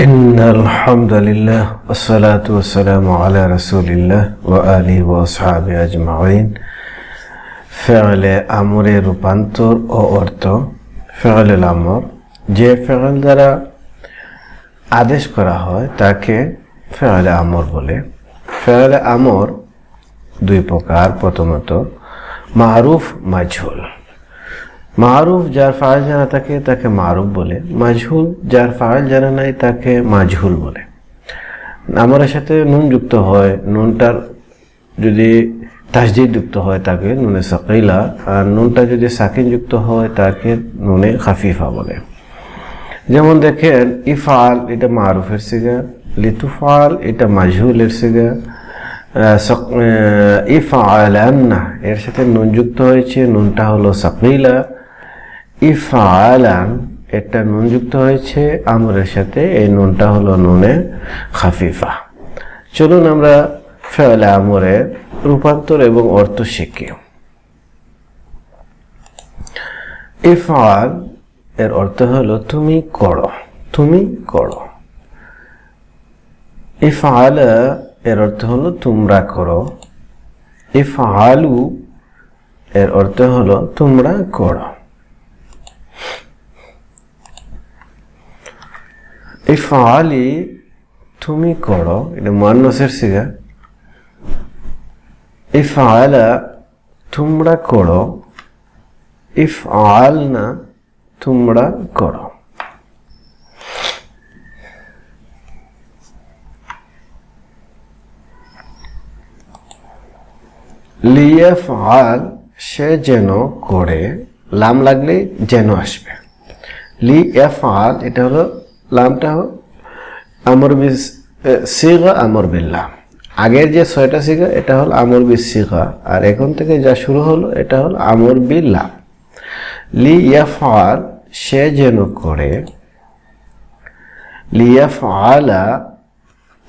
إن الحمد لله والصلاة والسلام على رسول الله وآله وأصحابه أجمعين ফেলে আমরের রূপান্তর ও অর্থ ফেলেল আমর যে ফেল দ্বারা আদেশ করা হয় তাকে ফেলে আমর বলে ফেলে আমর দুই প্রকার প্রথমত মারুফ মাঝুল মারুফ যার ফাইল জানা থাকে তাকে মারুফ বলে। মাজহুল যার ফাইল জানা নাই তাকে মাজহুল বলে। আমরের সাথে নুন যুক্ত হয়, নুনটার যদি তাসজিদ যুক্ত হয় তাকে নুনে সাকিলা, আর নুনটা যদি সাকিন যুক্ত হয় তাকে নুনে খাফিফা বলে। যেমন দেখেন, ইফাল, এটা মারুফের সিগা, লিতুফাল, এটা মাজহুলের সিগা ইফা ইফালান্না, এর সাথে নুন যুক্ত হয়েছে, নুনটা হলো সাকিলা ইফালান একটা নুন যুক্ত হয়েছে আমরের সাথে এই নুনটা হলো নুনে খাফিফা। চলুন আমরা ফেলে আমরের রূপান্তর এবং অর্থ শিখি। ইফাল এর অর্থ হলো তুমি করো তুমি করো। ইফাল এর অর্থ হলো তোমরা করো। ইফালু এর অর্থ হলো তোমরা করো। ইফালি তুমি করো, এটা মান্নসের সিগা। ইফআলা তোমরা করো ইফআল না তোমরা করো। লিয়াফআল, সে যেন করে, লাম লাগলে যেন আসবে। লি এফআল এটা হলো লামটা আমর বিস সিগা আমর বিল্লাহ। আগের যে ছয়টা শিখা এটা হল আমর বি শিখা আর এখন থেকে যা শুরু হলো, এটা হল আমর বি লাম লি ইয়াফাল সে যেন করে। লিয়াফআলা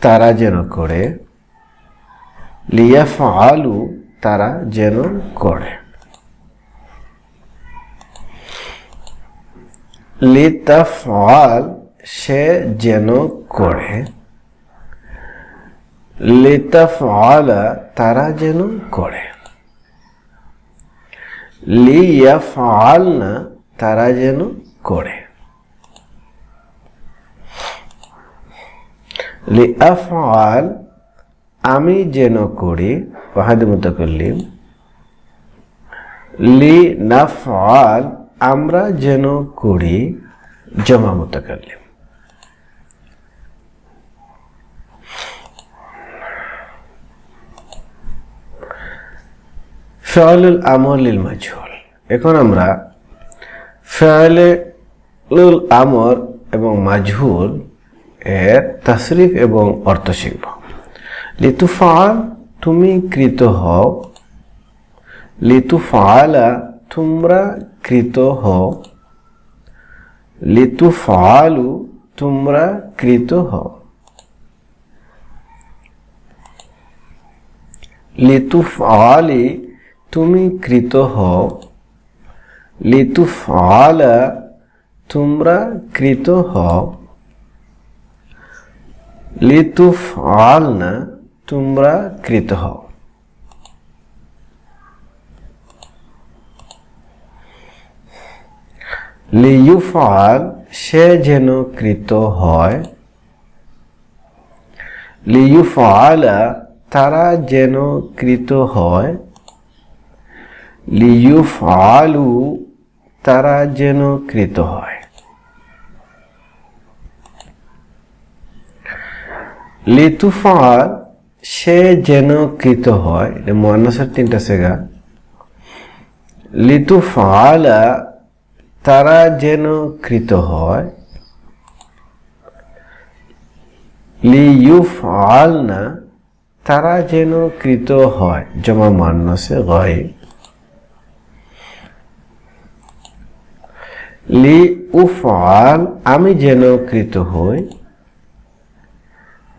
তারা যেন করে। লিয়াফআলু তারা যেন করে। লিতাফআল সে যেন করে, লিতাফআলা তারা যেন করে। লিয়াফআলনা তারা যেন করে। লিআফআল আমি যেন করি, ওয়াহাদ মুতাকাল্লিম। লি নাফআল আমরা যেন করি, জমা মুতাকাল্লিম। ফেয়ালুল আমলিল মাজহুল এখন আমরা ফেয়ালুল আমর এবং মাজহুল এর তাসরিফ এবং অর্থ শিখব। লিতুফাল তুমি কৃত হও লিতুফালা তোমরা কৃত হও লিতুফালু তোমরা কৃত হও। লিতুফালি তুমি কৃত হও। লিতুফালা তোমরা কৃত হও। লিতুফালনা তোমরা কৃত হও। লিউফাল সে যেন কৃত হয়। লিউফালা তারা যেন কৃত হয়। লিউফআলু তারা যেন কৃত হয়। লিতুফাল সে যেন কৃত হয়। মহানাসের তিনটা সেগা লিতুফালা তারা যেন কৃত হয়। লিউফআলনা তারা যেন কৃত হয়। জমা মান্নসে গয়ে লি উফাল আমি যেন কৃত হই।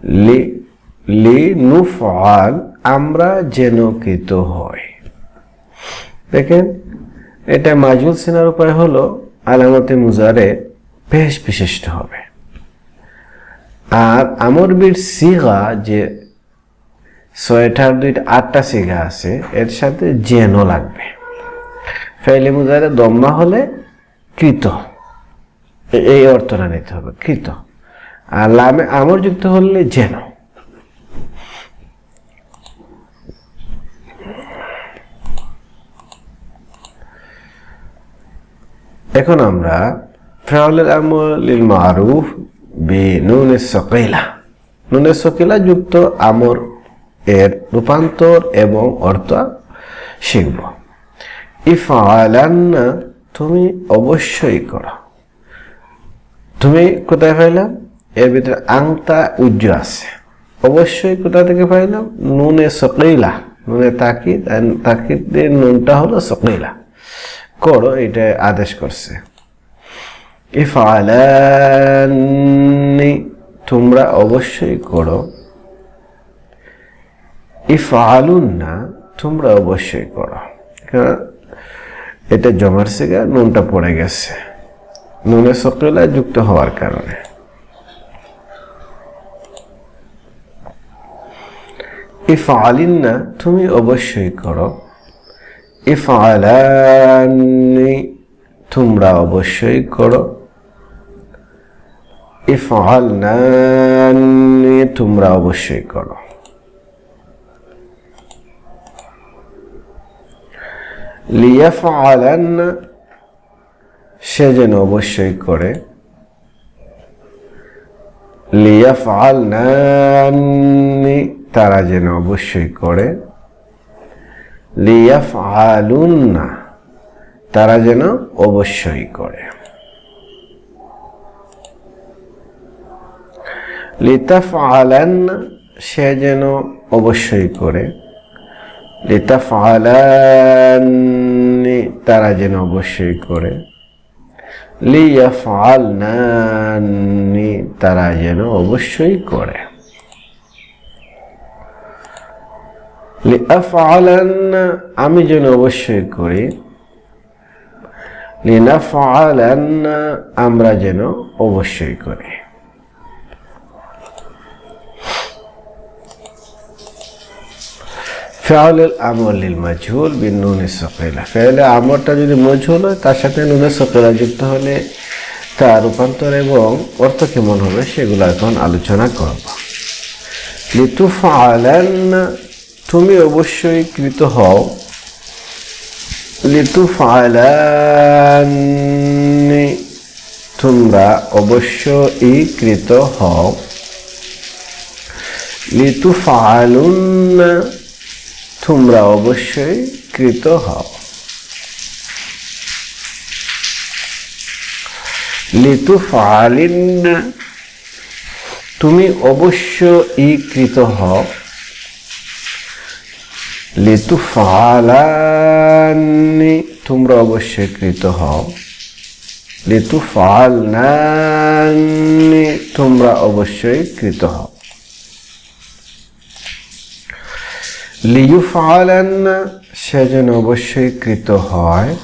লি লি নুফাল আমরা যেন কৃত হই। দেখেন, এটা মাজুল সিনার উপায় হলো আলামতে মুজারে বেশ বিশিষ্ট হবে। আর আমর বির সিগা যে ছয়টার দুইটা আটটা সিগা আছে, এর সাথে জেনও লাগবে। ফেলে মুজারে দম্মা হলে কৃত। এই অর্থটা নিতে হবে, কৃত। আর লামে, আমর যুক্ত হলে যেন। এখন আমরা ফেউলের আমলিল মারুফ বি নুনে সকিলা। নুনে সকিলা যুক্ত আমর এর রূপান্তর এবং অর্থ শিখব। ইফালান্না তুমি অবশ্যই করো। তুমি কোথায় পাইলাম এর ভিতরে আংটা উজ্জ আছে। অবশ্যই কোথা থেকে পাইলাম নুনে সকিলা নুনে আর তাকিদের নুনটা হলো সকিলা করো এটা আদেশ করছে। ইফালানি, তোমরা অবশ্যই করো। ইফালুন না তোমরা অবশ্যই করো। কারণ এটা জমার সিগা নুনটা পড়ে গেছে। নুনে সকিলা যুক্ত হওয়ার কারণে। ইফালিন না তুমি অবশ্যই করো। ইফালানি তোমরা অবশ্যই করো। ইফ ইফালনানি তোমরা অবশ্যই করো। লিয়াফআলান, সে যেন অবশ্যই করে। লিয়াফআলনানি, তারা যেন অবশ্যই করে। লিয়াফআলুন্না, তারা যেন অবশ্যই করে। লিতাফ আলান সে যেন অবশ্যই করে। লিতাফআলানি, তারা যেন অবশ্যই করে। লিয়াফআলনানি, তারা যেন অবশ্যই করে। লিআফআলান, আমি যেন অবশ্যই করি। লিনাফআলান, আমরা যেন অবশ্যই করি। ফেয়ালের আমলিল মাজহুল বিন নুনে সকেলা ফেয়ালে আমরটা যদি মজহুল হয়, তার সাথে নুনে সকেলা যুক্ত হলে তার রূপান্তর এবং অর্থ কেমন হবে সেগুলো এখন আলোচনা করব। লিতুফআলান, তুমি অবশ্যই কৃত হও। লিতুফআলানি, তোমরা অবশ্যই কৃত হও। লিতুফআলুন তোমরা অবশ্যই কৃত হও। লিতু ফালিন, তুমি অবশ্যই কৃত হও। লিতুফআলানি তোমরা অবশ্যই কৃত হও। লিতুফআলনানি তোমরা অবশ্যই কৃত হও। লিউফআলান সে যেন অবশ্যই কৃত হয়।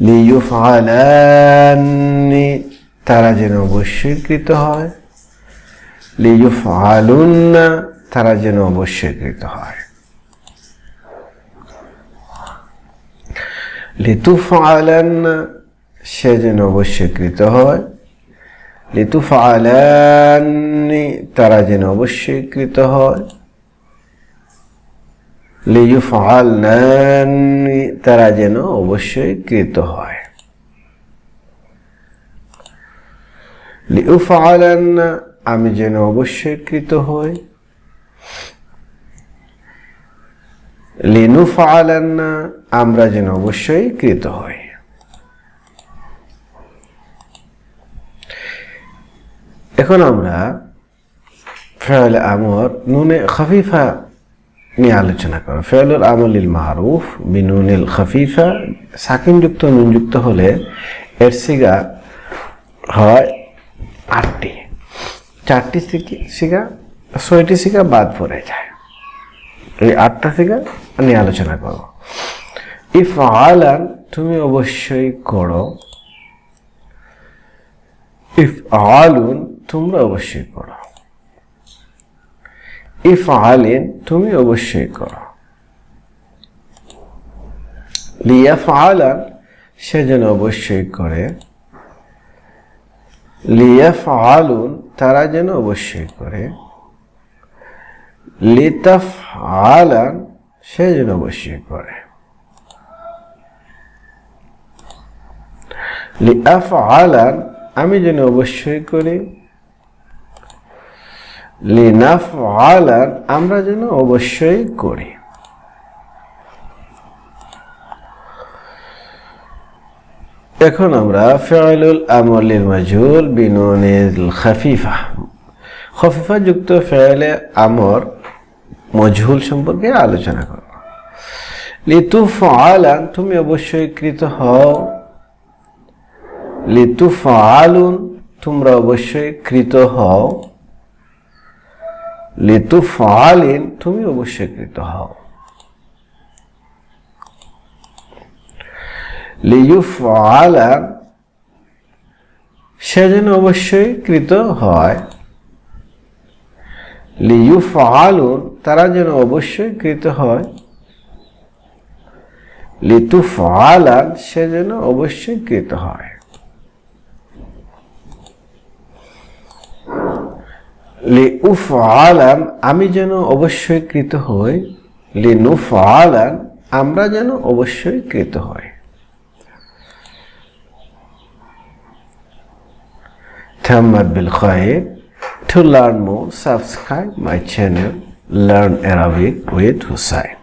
লিউফআলানি তারা যেন অবশ্যই কৃত হয়। লিউফআলুন তারা যেন অবশ্যই কৃত হয়। লিতুফআলান সে যেন অবশ্যই কৃত হয়। লিতুফআলানি, তারা যেন অবশ্যই কৃত হয়। লিয়ুফআলনানি তারা যেন অবশ্যই কৃত হয়। আমি যেন অবশ্যই কৃত হই। লিনুফআলান, আমরা যেন অবশ্যই কৃত হই। এখন আমরা ফেল আমর নুনে খফিফা নিয়ে আলোচনা করো ফেলুল আমলিল মারুফ বিনুনিল খফিফা। সাকিনযুক্ত নুনযুক্ত হলে এর সিগা হয় আটটি। চারটি সিগা ছয়টি সিগা বাদ পড়ে যায়। এই আটটা সিগা নিয়ে আলোচনা করো ইফ আলান তুমি অবশ্যই করো। ইফ আলুন তোমরা অবশ্যই করো। ইফ আলিন তুমি অবশ্যই করো। লিয়াফ আলান সে যেন অবশ্যই করে। লিয়াফ আলুন তারা যেন অবশ্যই করে। লিতাফ আলান সে যেন অবশ্যই করে। লিআফ আলান আমি যেন অবশ্যই করি। লিনাফ আলান আমরা যেন অবশ্যই করি। এখন আমরা ফেয়ালুল আমলিল মাজুল বিনুনিল খাফিফা। খফিফা যুক্ত ফেয়ালে আমর মজহুল সম্পর্কে আলোচনা করব। লিতুফ আলান তুমি অবশ্যই কৃত হও। লিতুফ আলুন তোমরা অবশ্যই কৃত হও। লিতুফ আলিন তুমি অবশ্যই কৃত হও। লিউফ আলান সে যেন অবশ্যই কৃত হয়। লিউফ আলুন তারা যেন অবশ্যই কৃত হয়। লিতুফ আলান সে যেন অবশ্যই কৃত হয়। লি উফ আলাম আমি যেন অবশ্যই কৃত হই। লি নুফ আলাম আমরা যেন অবশ্যই কৃত হই। থামার বিল খাইব to learn more subscribe my channel learn Arabic with Hussain